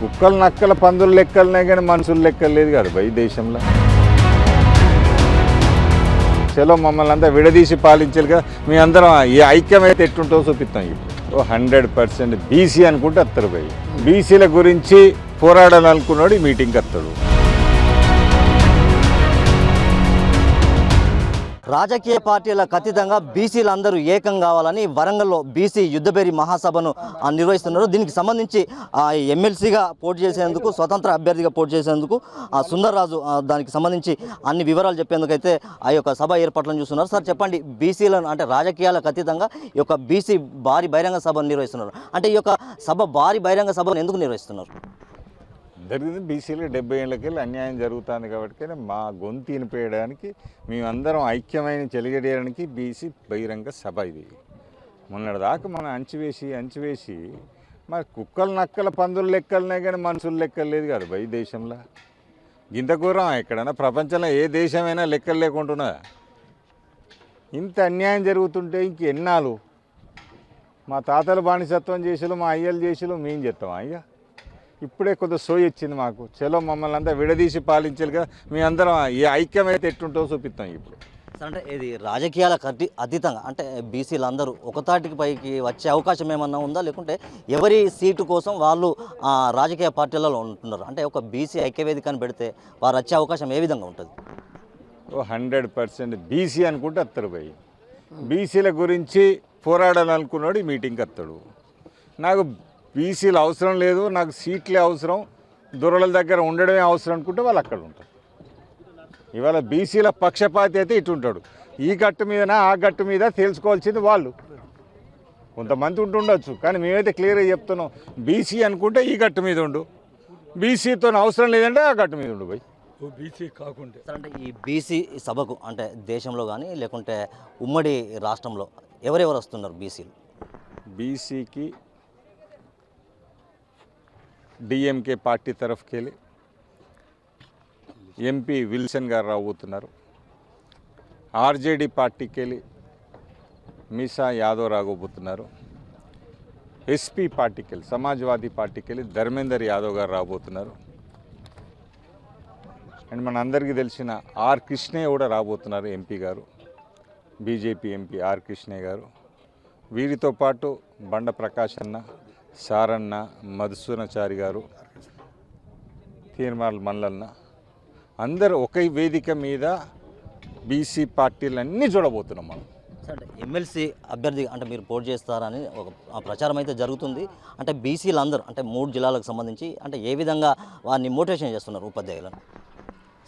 కుక్కలు నక్కల పందుల లెక్కలనే కానీ మనుషుల లెక్కలు లేదు కాదు భయ దేశంలో. చలో మమ్మల్ని అంతా విడదీసి పాలించాలి కదా. మీ అందరం ఈ ఐక్యం అయితే ఎట్టుంటో చూపిస్తాం ఇప్పుడు. హండ్రెడ్ పర్సెంట్ బీసీ అనుకుంటే వస్తారు భయ్ బీసీల గురించి పోరాడాలనుకున్నాడు ఈ మీటింగ్కి వస్తాడు. రాజకీయ పార్టీలకు అతీతంగా బీసీలు అందరూ ఏకం కావాలని వరంగల్లో బీసీ యుద్ధబేరి మహాసభను నిర్వహిస్తున్నారు. దీనికి సంబంధించి ఆ, ఎమ్మెల్సీగా పోటీ చేసేందుకు స్వతంత్ర అభ్యర్థిగా పోటీ చేసేందుకు ఆ, సుందర్రాజు దానికి సంబంధించి అన్ని వివరాలు చెప్పేందుకైతే ఆ యొక్క సభ ఏర్పాట్లను చూస్తున్నారు. సార్ చెప్పండి బీసీలను అంటే రాజకీయాలకు అతీతంగా ఈ యొక్క బీసీ భారీ బహిరంగ సభను నిర్వహిస్తున్నారు. అంటే ఈ యొక్క సభ భారీ బహిరంగ సభను ఎందుకు నిర్వహిస్తున్నారు? జరిగింది. బీసీలు డెబ్బై ఏళ్ళకెళ్ళి అన్యాయం జరుగుతుంది కాబట్టి మా గొంతు వినిపేయడానికి మేమందరం ఐక్యమైన చెలిగడేయడానికి బీసీ బహిరంగ సభ ఇది. మొన్నటిదాకా మనం అంచివేసి అంచివేసి మరి కుక్కలు నక్కల పందుల లెక్కలనే కానీ మనుషులు లెక్కలు లేదు కదా భయ్ దేశంలో. గింత ఘోరం ఎక్కడైనా ప్రపంచంలో ఏ దేశమైనా లెక్కలు లేకుంటున్నా ఇంత అన్యాయం జరుగుతుంటే ఇంక ఎన్నాళ్ళు? మా తాతలు బానిసత్వం చేసిలు మా అయ్యలు చేసిలు మేము చెప్తాం అయ్యా? ఇప్పుడే కొంత సోయి వచ్చింది మాకు. చలో మమ్మల్ని అంతా విడదీసి పాలించాలిగా మీ అందరం ఈ ఐక్యమైతే ఎట్టుంటో చూపిస్తాం ఇప్పుడు. అంటే ఇది రాజకీయాలకు అతి అతీతంగా అంటే బీసీలు అందరూ ఒకతాటికి పైకి వచ్చే అవకాశం ఏమన్నా ఉందా? లేకుంటే ఎవరి సీటు కోసం వాళ్ళు ఆ, రాజకీయ పార్టీలలో ఉంటున్నారు? అంటే ఒక బీసీ ఐక్యవేదికని పెడితే వారు వచ్చే అవకాశం ఏ విధంగా ఉంటుంది? ఓ హండ్రెడ్ పర్సెంట్ బీసీ అనుకుంటే వస్తారు భయ్ బీసీల గురించి పోరాడాలనుకున్నాడు ఈ మీటింగ్కి వస్తాడు నాకు బీసీలు అవసరం లేదు నాకు సీట్లే అవసరం దొరల దగ్గర ఉండడమే అవసరం అనుకుంటే వాళ్ళు అక్కడ ఉంటారు. ఇవాళ బీసీల పక్షపాతి అయితే ఇటు ఉంటాడు. ఈ గట్టు మీదనా ఆ గట్టు మీద తెలుసుకోవాల్సింది వాళ్ళు. కొంతమంది ఉంటుండొచ్చు కానీ మేమైతే క్లియర్గా చెప్తున్నాం. బీసీ అనుకుంటే ఈ గట్టు మీద ఉండు. బీసీతో అవసరం లేదంటే ఆ గట్టు మీద ఉండు ఓ బీసీ కాకుండే అంటే ఈ బీసీ సభకు అంటే దేశంలో కానీ లేకుంటే ఉమ్మడి రాష్ట్రంలో ఎవరెవరు వస్తున్నారు బీసీలు? బీసీకి డిఎంకే పార్టీ తరఫుకెళ్ళి ఎంపీ విల్సన్ గారు రాబోతున్నారు. ఆర్జేడీ పార్టీకి వెళ్ళి మీసా యాదవ్ రాబోతున్నారు. ఎస్పీ పార్టీకి వెళ్ళి సమాజ్వాదీ పార్టీకి వెళ్ళి ధర్మేందర్ యాదవ్ గారు రాబోతున్నారు. అండ్ మన అందరికీ తెలిసిన ఆర్ కృష్ణయ్య కూడా రాబోతున్నారు ఎంపీ గారు బీజేపీ ఎంపీ ఆర్ కృష్ణయ్య గారు. వీరితో పాటు బండ ప్రకాశ్ అన్న సారన్న మధుసూనచారి గారు తీర్మాల్ మల్లన్న అందరూ ఒకే వేదిక మీద బీసీ పార్టీలన్నీ చూడబోతున్నాం మనం. ఎమ్మెల్సీ అభ్యర్థి అంటే మీరు పోటీ చేస్తారని ఒక ఆ ప్రచారం అయితే జరుగుతుంది. అంటే బీసీలు అందరూ అంటే మూడు జిల్లాలకు సంబంధించి అంటే ఏ విధంగా వారిని మోటివేషన్ చేస్తున్నారు ఉపాధ్యాయులను?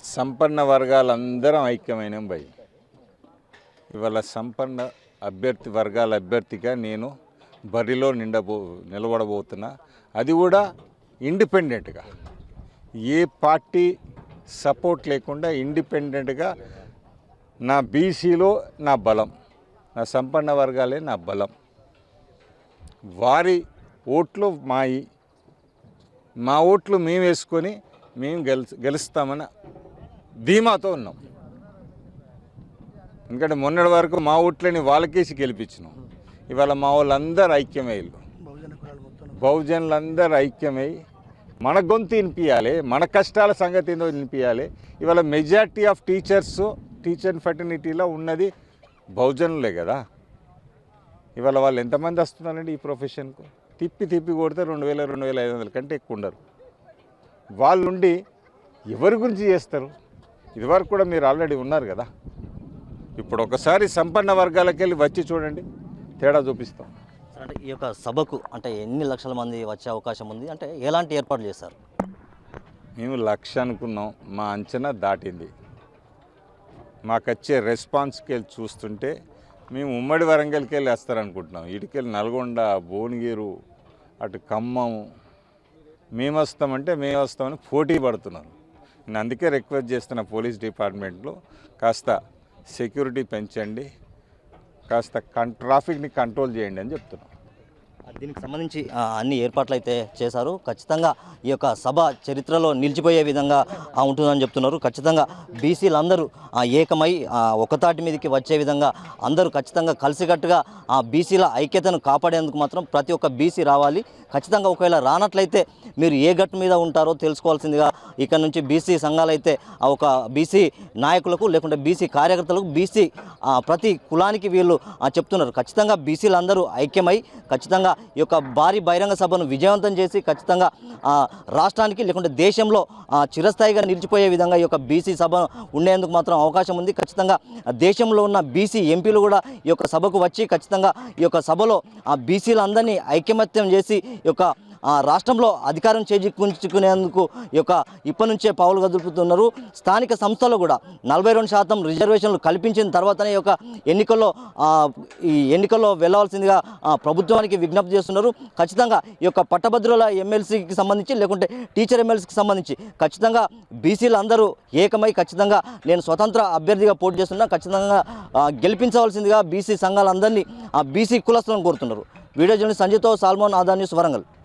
సంపన్న వర్గాలందరం ఐక్యమైన భయ్. ఇవాళ సంపన్న అభ్యర్థి వర్గాల అభ్యర్థిగా నేను బరిలో నిండబో నిలబడబోతున్నా అది కూడా ఇండిపెండెంట్గా. ఏ పార్టీ సపోర్ట్ లేకుండా ఇండిపెండెంట్గా నా బీసీలో నా బలం నా సంపన్న వర్గాలే నా బలం. వారి ఓట్లు మాయి మా ఓట్లు మేము వేసుకొని మేము గెలు గెలుస్తామని ధీమాతో ఉన్నాం. ఎందుకంటే మొన్నటి వరకు మా ఓట్లని వాళ్ళకేసి గెలిపించినాం. ఇవాళ మా వాళ్ళందరూ ఐక్యమయ్యారు బహుజనులందరూ ఐక్యమై మన గొంతు వినిపించాలి మన కష్టాల సంగతి ఏందో వినిపించాలి ఇవాళ మెజారిటీ ఆఫ్ టీచర్స్ టీచర్ ఫెటర్నిటీలో ఉన్నది బహుజనులే కదా. ఇవాళ వాళ్ళు ఎంతమంది వస్తున్నారండి ఈ ప్రొఫెషన్కు తిప్పి తిప్పి కొడితే రెండు వేల రెండు వేల ఐదు వందల కంటే ఎక్కువ ఉండరు. వాళ్ళుండి ఎవరి గురించి చేస్తారు? ఇదివరకు కూడా మీరు ఆల్రెడీ ఉన్నారు కదా. ఇప్పుడు ఒకసారి సంపన్న వర్గాలకు వెళ్ళి వచ్చి చూడండి. తేడా చూపిస్తాం. అంటే ఈ యొక్క సభకు అంటే ఎన్ని లక్షల మంది వచ్చే అవకాశం ఉంది? అంటే ఎలాంటి ఏర్పాట్లు చేస్తారు మేము లక్ష అనుకున్నాం. మా అంచనా దాటింది. మాకు వచ్చే రెస్పాన్స్కి వెళ్ళి చూస్తుంటే మేము ఉమ్మడి వరంగల్కి వెళ్ళి వేస్తారనుకుంటున్నాం. ఇటుకెళ్ళి నల్గొండ భువనగిరు అటు ఖమ్మం మేము వస్తామంటే మేము వస్తామని పోటీ పడుతున్నారు. నేను అందుకే రిక్వెస్ట్ చేస్తున్న పోలీస్ డిపార్ట్మెంట్లో కాస్త సెక్యూరిటీ పెంచండి. కాస్త కన్ ట్రాఫిక్ని కంట్రోల్ చేయండి అని చెప్తున్నాం. దీనికి సంబంధించి అన్ని ఏర్పాట్లు అయితే చేశారు. ఖచ్చితంగా ఈ యొక్క సభ చరిత్రలో నిలిచిపోయే విధంగా ఉంటుందని చెప్తున్నారు. ఖచ్చితంగా బీసీలందరూ ఆ, ఏకమై ఒకతాటి మీదకి వచ్చే విధంగా అందరూ ఖచ్చితంగా కలిసికట్టుగా ఆ బీసీల ఐక్యతను కాపాడేందుకు మాత్రం ప్రతి ఒక్క బీసీ రావాలి. ఖచ్చితంగా ఒకవేళ రానట్లయితే మీరు ఏ గట్టు మీద ఉంటారో తెలుసుకోవాల్సిందిగా ఇక్కడ నుంచి బీసీ సంఘాలు అయితే ఆ ఒక బీసీ నాయకులకు లేకుంటే బీసీ కార్యకర్తలకు బీసీ ఆ, ప్రతి కులానికి వీళ్ళు చెప్తున్నారు. ఖచ్చితంగా బీసీలందరూ ఐక్యమై ఖచ్చితంగా ఈ యొక్క భారీ బహిరంగ సభను విజయవంతం చేసి ఖచ్చితంగా రాష్ట్రానికి లేకుంటే దేశంలో ఆ, చిరస్థాయిగా నిలిచిపోయే విధంగా ఈ యొక్క బీసీ సభ ఉండేందుకు మాత్రం అవకాశం ఉంది. ఖచ్చితంగా దేశంలో ఉన్న బీసీ ఎంపీలు కూడా ఈ యొక్క సభకు వచ్చి ఖచ్చితంగా ఈ యొక్క సభలో ఆ బీసీలందరినీ ఐకమత్యం చేసి ఈ యొక్క రాష్ట్రంలో అధికారం చేజిక్కుంచుకునేందుకు ఈ యొక్క ఇప్పటి నుంచే పావులు కదుపుతున్నారు స్థానిక సంస్థలు కూడా నలభై రెండు శాతం రిజర్వేషన్లు కల్పించిన తర్వాతనే యొక్క ఎన్నికల్లో ఈ ఎన్నికల్లో వెళ్ళవలసిందిగా ప్రభుత్వానికి విజ్ఞప్తి చేస్తున్నారు. ఖచ్చితంగా ఈ యొక్క పట్టభద్రుల ఎమ్మెల్సీకి సంబంధించి లేకుంటే టీచర్ ఎమ్మెల్సీకి సంబంధించి ఖచ్చితంగా బీసీలు అందరూ ఏకమై ఖచ్చితంగా నేను స్వతంత్ర అభ్యర్థిగా పోటీ చేస్తున్నా. ఖచ్చితంగా గెలిపించవలసిందిగా బీసీ సంఘాలందరినీ ఆ బీసీ కులస్తులను కోరుతున్నారు. వీడియో జర్నలిస్ట్ సంజయ్తో సాల్మోన్ ఆదా న్యూస్ వరంగల్.